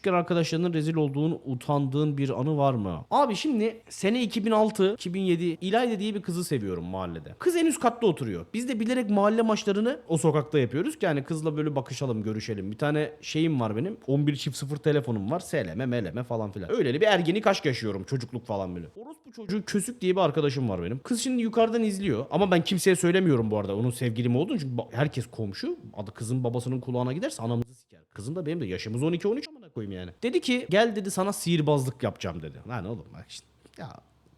küçükken arkadaşlarının rezil olduğun, utandığın bir anı var mı? Abi şimdi sene 2006, 2007 İlayda diye bir kızı seviyorum mahallede. Kız en üst katta oturuyor. Biz de bilerek mahalle maçlarını o sokakta yapıyoruz ki yani kızla böyle bakışalım, görüşelim. Bir tane şeyim var benim. 11 çift 0 telefonum var. SLM, MLM falan filan. Öyleli bir ergenlik aşk yaşıyorum. Çocukluk falan böyle. Orospu çocuğu Kösük diye bir arkadaşım var benim. Kız şimdi yukarıdan izliyor. Ama ben kimseye söylemiyorum bu arada. Onun sevgilim olduğunu çünkü herkes komşu. Adı kızın babasının kulağına giderse anamızı siker. Kızım da benim de yaşımız 12-13 amına koyayım yani. Dedi ki gel dedi sana sihirbazlık yapacağım dedi. Lan oğlum bak işte. Ya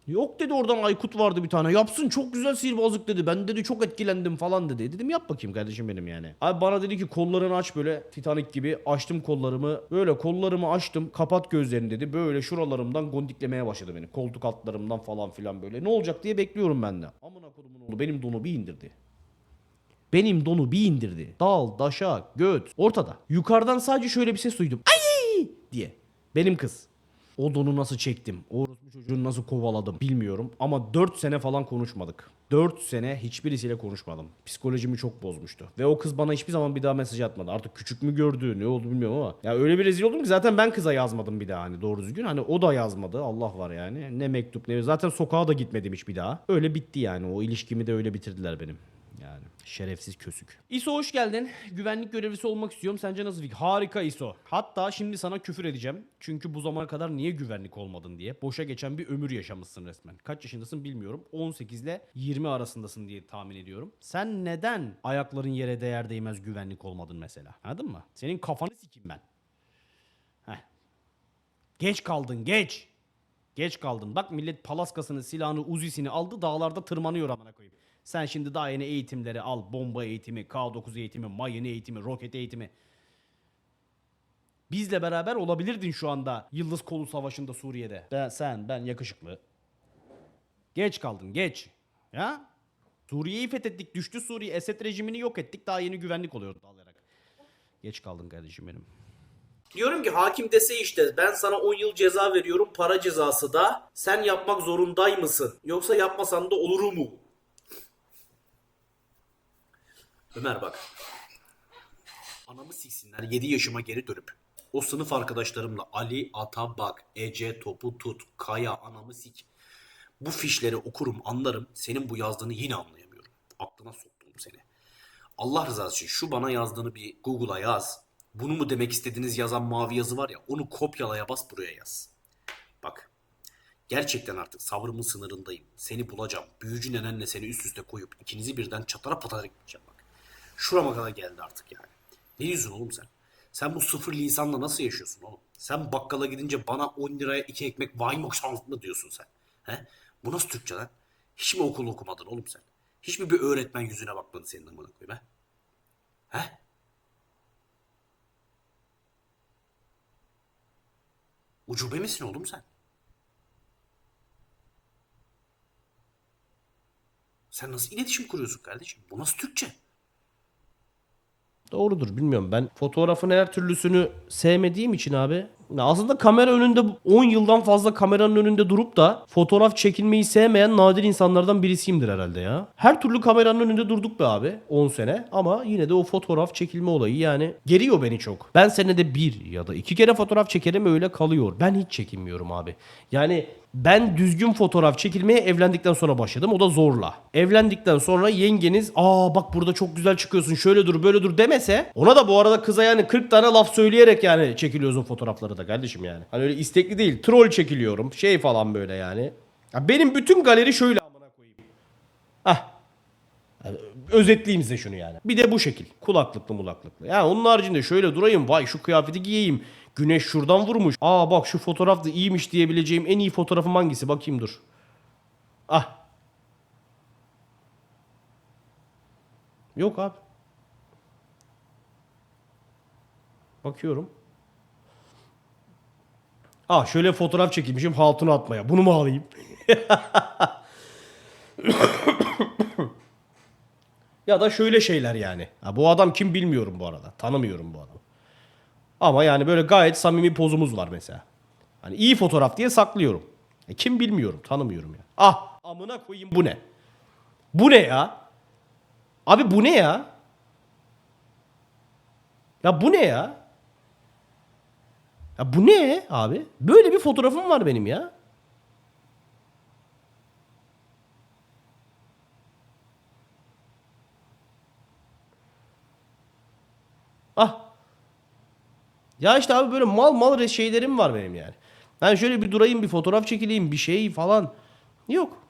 Yok dedi oradan Aykut vardı bir tane. Yapsın çok güzel sihirbazlık dedi. Ben dedi çok etkilendim falan dedi. Dedim yap bakayım kardeşim benim yani. Abi bana dedi ki kollarını aç böyle Titanic gibi. Açtım kollarımı. Böyle kollarımı açtım. Kapat gözlerini dedi. Böyle şuralarımdan gondiklemeye başladı beni. Koltuk altlarımdan falan filan böyle. Ne olacak diye bekliyorum ben de. Amına kodumun oğlu benim donu bir indirdi. Benim donu bir indirdi. Dal, daşak, göt. Ortada. Yukarıdan sadece şöyle bir ses duydum. Ay diye. Benim kız. O donu nasıl çektim? O çocuğunu nasıl kovaladım bilmiyorum. Ama 4 sene falan konuşmadık. 4 sene hiçbirisiyle konuşmadım. Psikolojimi çok bozmuştu. Ve o kız bana hiçbir zaman bir daha mesaj atmadı. Artık küçük mü gördü ne oldu bilmiyorum ama. Ya öyle bir rezil oldum ki zaten ben kıza yazmadım bir daha hani doğru düzgün. Hani o da yazmadı Allah var yani. Ne mektup ne zaten sokağa da gitmedim hiç bir daha. Öyle bitti yani o ilişkimi de öyle bitirdiler benim. Yani şerefsiz kösük. İso hoş geldin. Güvenlik görevlisi olmak istiyorum. Sence nasıl fikir? Harika İso. Hatta şimdi sana küfür edeceğim. Çünkü bu zamana kadar niye güvenlik olmadın diye. Boşa geçen bir ömür yaşamışsın resmen. Kaç yaşındasın bilmiyorum. 18 ile 20 arasındasın diye tahmin ediyorum. Sen neden ayakların yere değer değmez güvenlik olmadın mesela? Anladın mı? Senin kafanı sikeyim ben. Heh. Geç kaldın geç. Geç kaldın. Bak millet palaskasını, silahını, uzisini aldı dağlarda tırmanıyor amına koyayım. Sen şimdi daha yeni eğitimleri al. Bomba eğitimi, K9 eğitimi, mayın eğitimi, roket eğitimi. Bizle beraber olabilirdin şu anda Yıldız Kolu Savaşı'nda Suriye'de. Ben, sen, ben yakışıklı. Geç kaldın, geç. Ya? Suriye'yi fethettik, düştü Suriye. Esed rejimini yok ettik. Daha yeni güvenlik oluyor dalayarak. Geç kaldın kardeşim benim. Diyorum ki hakim dese işte ben sana 10 yıl ceza veriyorum para cezası da sen yapmak zorunday mısın? Yoksa yapmasan da olur mu? Ömer bak. Anamı siksinler 7 yaşıma geri dönüp o sınıf arkadaşlarımla Ali, Ata bak, Ece, Topu tut, Kaya, anamı sik. Bu fişleri okurum anlarım. Senin bu yazdığını yine anlayamıyorum. Aklına soktum seni. Allah rızası için şu bana yazdığını bir Google'a yaz. Bunu mu demek istediğiniz yazan mavi yazı var ya onu kopyalaya bas buraya yaz. Bak gerçekten artık sabrımın sınırındayım. Seni bulacağım. Büyücü nenenle seni üst üste koyup ikinizi birden çatara patara gideceğim. Şurama kadar geldi artık yani. Ne diyorsun oğlum sen? Sen bu sıfır lisanla nasıl yaşıyorsun oğlum? Sen bakkala gidince bana 10 liraya iki ekmek vay mı şans mı diyorsun sen? He? Bu nasıl Türkçe lan? Hiç mi okul okumadın oğlum sen? Hiç mi bir öğretmen yüzüne bakmadı senin amına koyayım he? He? Ucube misin oğlum sen? Sen nasıl iletişim kuruyorsun kardeşim? Bu nasıl Türkçe? Doğrudur bilmiyorum ben fotoğrafın her türlüsünü sevmediğim için abi. Aslında kamera önünde 10 yıldan fazla kameranın önünde durup da fotoğraf çekilmeyi sevmeyen nadir insanlardan birisiyimdir herhalde ya. Her türlü kameranın önünde durduk be abi 10 sene ama yine de o fotoğraf çekilme olayı yani geriyor beni çok. Ben senede bir ya da iki kere fotoğraf çekerim öyle kalıyor. Ben hiç çekinmiyorum abi. Yani ben düzgün fotoğraf çekilmeye evlendikten sonra başladım. O da zorla. Evlendikten sonra yengeniz aa bak burada çok güzel çıkıyorsun şöyle dur böyle dur demese ona da bu arada kıza yani 40 tane laf söyleyerek yani çekiliyorsun fotoğrafları da kardeşim yani. Hani öyle istekli değil. Troll çekiliyorum. Şey falan böyle yani. Ya benim bütün galeri şöyle amına koyayım. Hah. Özetleyeyim size şunu yani. Bir de bu şekil. Kulaklıklı mulaklıklı. Yani onun haricinde şöyle durayım. Vay şu kıyafeti giyeyim. Güneş şuradan vurmuş. Aa bak şu fotoğraf da iyiymiş diyebileceğim en iyi fotoğrafım hangisi? Bakayım dur. Ah. Yok abi. Bakıyorum. Ah şöyle fotoğraf çekilmişim hatunu atmaya. Bunu mu alayım? Ya da şöyle şeyler yani. Ha, bu adam kim bilmiyorum bu arada. Tanımıyorum bu adamı. Ama yani böyle gayet samimi pozumuz var mesela. Hani iyi fotoğraf diye saklıyorum. E, kim bilmiyorum, tanımıyorum ya. Ah, amına koyayım bu ne? Bu ne ya? Abi bu ne ya? Ya bu ne ya? Ya bu ne abi? Böyle bir fotoğrafım var benim ya. Ah. Ya işte abi böyle mal mal şeylerim var benim yani. Ben şöyle bir durayım bir fotoğraf çekileyim bir şey falan. Yok.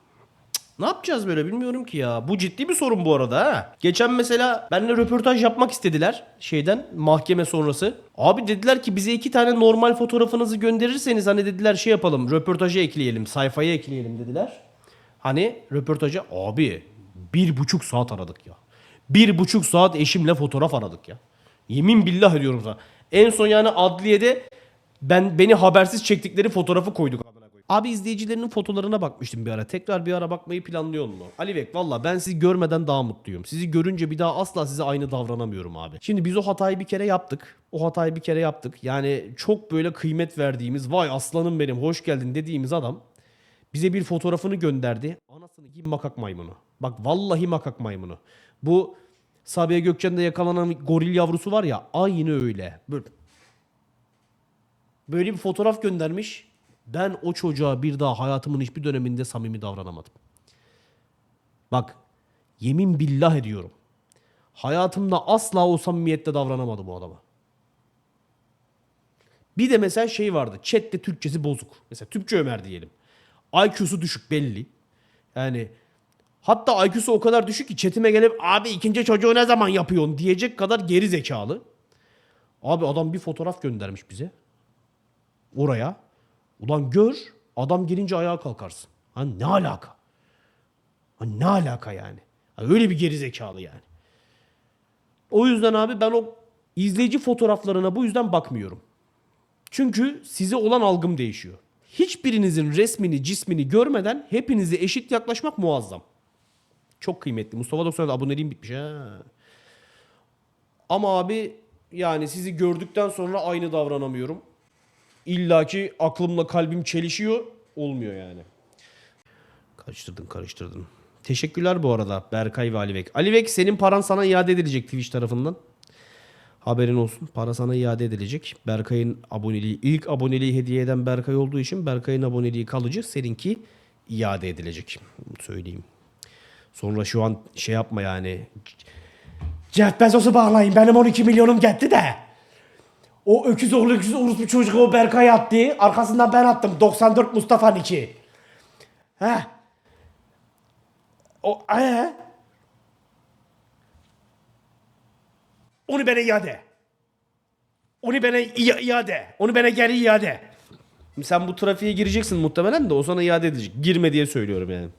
Ne yapacağız böyle bilmiyorum ki ya. Bu ciddi bir sorun bu arada ha. Geçen mesela benimle röportaj yapmak istediler şeyden mahkeme sonrası. Abi dediler ki bize iki tane normal fotoğrafınızı gönderirseniz hani dediler şey yapalım röportaja ekleyelim sayfaya ekleyelim dediler. Hani röportaja abi bir buçuk saat aradık ya. Bir buçuk saat eşimle fotoğraf aradık ya. Yemin billah ediyorum sana. En son yani adliyede ben beni habersiz çektikleri fotoğrafı koyduk. Abi izleyicilerinin fotolarına bakmıştım bir ara. Tekrar bir ara bakmayı planlıyor mu? Ali Bek valla ben sizi görmeden daha mutluyum. Sizi görünce bir daha asla size aynı davranamıyorum abi. Şimdi biz o hatayı bir kere yaptık. O hatayı bir kere yaptık. Yani çok böyle kıymet verdiğimiz vay aslanım benim hoş geldin dediğimiz adam bize bir fotoğrafını gönderdi. Anasını kim makak maymunu. Bak vallahi makak maymunu. Bu Sabiha Gökçen'de yakalanan goril yavrusu var ya aynı öyle. Böyle, böyle bir fotoğraf göndermiş. Ben o çocuğa bir daha hayatımın hiçbir döneminde samimi davranamadım. Bak yemin billah ediyorum. Hayatımda asla o samimiyette davranamadım o adama. Bir de mesela şey vardı. Chat'te Türkçesi bozuk. Mesela Türkçe Ömer diyelim. IQ'su düşük belli. Yani hatta IQ'su o kadar düşük ki chatime gelip abi ikinci çocuğu ne zaman yapıyorsun diyecek kadar geri zekalı. Abi adam bir fotoğraf göndermiş bize. Oraya. Ulan gör adam gelince ayağa kalkarsın. Ha ne alaka? Ha ne alaka yani? Ha, öyle bir geri zekalı yani. O yüzden abi ben o izleyici fotoğraflarına bu yüzden bakmıyorum. Çünkü size olan algım değişiyor. Hiçbirinizin resmini, cismini görmeden hepinize eşit yaklaşmak muazzam. Çok kıymetli. Mustafa 90'da aboneliğim bitmiş ha. Ama abi yani sizi gördükten sonra aynı davranamıyorum. İlla ki aklımla kalbim çelişiyor. Olmuyor yani. Karıştırdın karıştırdın. Teşekkürler bu arada Berkay ve Ali Bek. Ali Bek senin paran sana iade edilecek Twitch tarafından. Haberin olsun. Para sana iade edilecek. Berkay'ın aboneliği, ilk aboneliği hediye eden Berkay olduğu için Berkay'ın aboneliği kalıcı. Seninki iade edilecek. Söyleyeyim. Sonra şu an şey yapma yani. Jeff Bezos'u bağlayın. Benim 12 milyonum gitti de. O öküz oğlu öküz orospu çocuğu o Berkay attı. Arkasından ben attım. 94 Mustafa Niki. Heh. O ee? Onu bana iade. Onu bana ia- iade. Onu bana geri iade. Sen bu trafiğe gireceksin muhtemelen de o sana iade edecek. Girme diye söylüyorum yani.